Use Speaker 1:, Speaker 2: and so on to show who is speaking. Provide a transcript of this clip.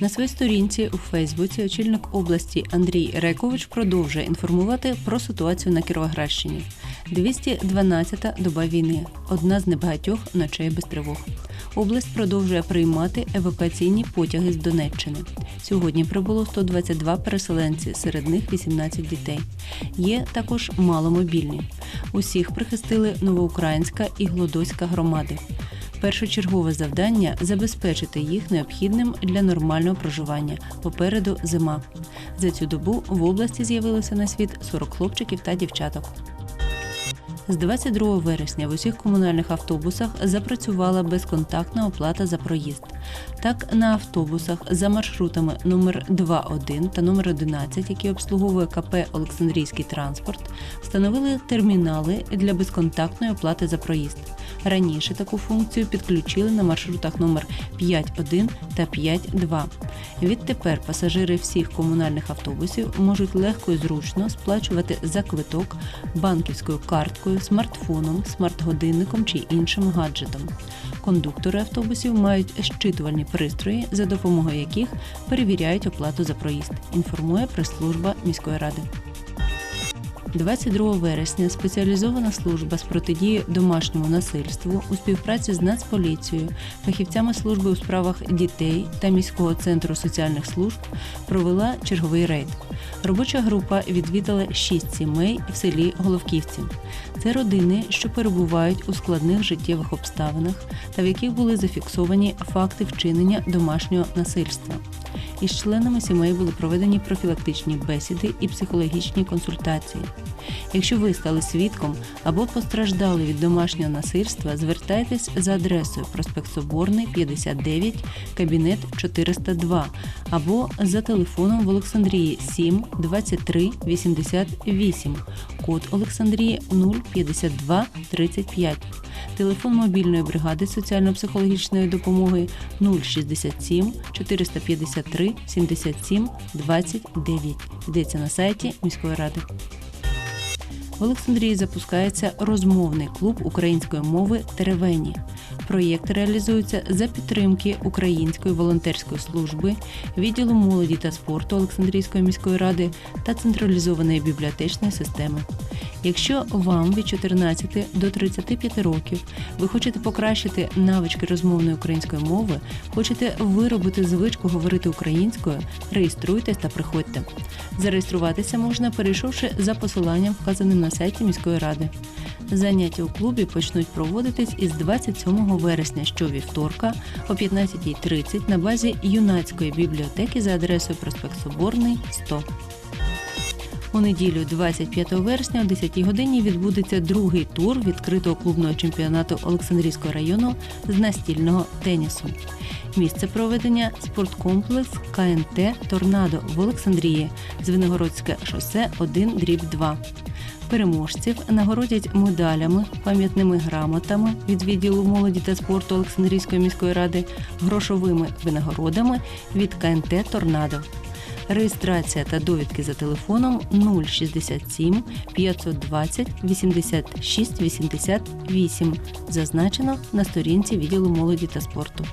Speaker 1: На своїй сторінці у Фейсбуці очільник області Андрій Рекович продовжує інформувати про ситуацію на Кіровоградщині. 212-та доба війни одна з небагатьох ночей без тривог. Область продовжує приймати евакуаційні потяги з Донеччини. Сьогодні прибуло 122 переселенці, серед них 18 дітей. Є також маломобільні. Усіх прихистили Новоукраїнська і Глодоська громади. Першочергове завдання забезпечити їх необхідним для нормального проживання. Попереду зима. За цю добу в області з'явилося на світ 40 хлопчиків та дівчаток. З 22 вересня в усіх комунальних автобусах запрацювала безконтактна оплата за проїзд. Так, на автобусах за маршрутами номер 21 та номер 11, які обслуговує КП Олександрійський транспорт, встановили термінали для безконтактної оплати за проїзд. Раніше таку функцію підключили на маршрутах номер 5.1 та 5.2. Відтепер пасажири всіх комунальних автобусів можуть легко і зручно сплачувати за квиток банківською карткою, смартфоном, смарт-годинником чи іншим гаджетом. Кондуктори автобусів мають щитувальні пристрої, за допомогою яких перевіряють оплату за проїзд. Інформує прес-служба міської ради. 22 вересня спеціалізована служба з протидії домашньому насильству у співпраці з Нацполіцією, фахівцями служби у справах дітей та міського центру соціальних служб провела черговий рейд. Робоча група відвідала шість сімей в селі Головківці. Це родини, що перебувають у складних життєвих обставинах та в яких були зафіксовані факти вчинення домашнього насильства. Із членами сімей були проведені профілактичні бесіди і психологічні консультації. Якщо ви стали свідком або постраждали від домашнього насильства, звертайтесь за адресою проспект Соборний, 59, кабінет 402 або за телефоном в Олександрії 7 23 88, код Олександрії 052 35. Телефон мобільної бригади соціально-психологічної допомоги 067 453 77 29. Йдеться на сайті міської ради. В Олександрії запускається розмовний клуб української мови Теревені. Проєкт реалізується за підтримки Української волонтерської служби, відділу молоді та спорту Олександрійської міської ради та централізованої бібліотечної системи. Якщо вам від 14 до 35 років ви хочете покращити навички розмовної української мови, хочете виробити звичку говорити українською, реєструйтесь та приходьте. Зареєструватися можна, перейшовши за посиланням, вказаним на сайті міської ради. Заняття у клубі почнуть проводитись із 27 вересня щовівторка о 15.30 на базі юнацької бібліотеки за адресою проспект Соборний 100. У неділю, 25 вересня, о 10 годині відбудеться другий тур відкритого клубного чемпіонату Олександрійського району з настільного тенісу. Місце проведення спорткомплекс КНТ Торнадо в Олександрії, Звенигородське шосе 1 дріб 2. Переможців нагородять медалями, пам'ятними грамотами від відділу молоді та спорту Олександрійської міської ради, грошовими винагородами від КНТ Торнадо. Реєстрація та довідки за телефоном 067 520 86 88 зазначено на сторінці відділу молоді та спорту.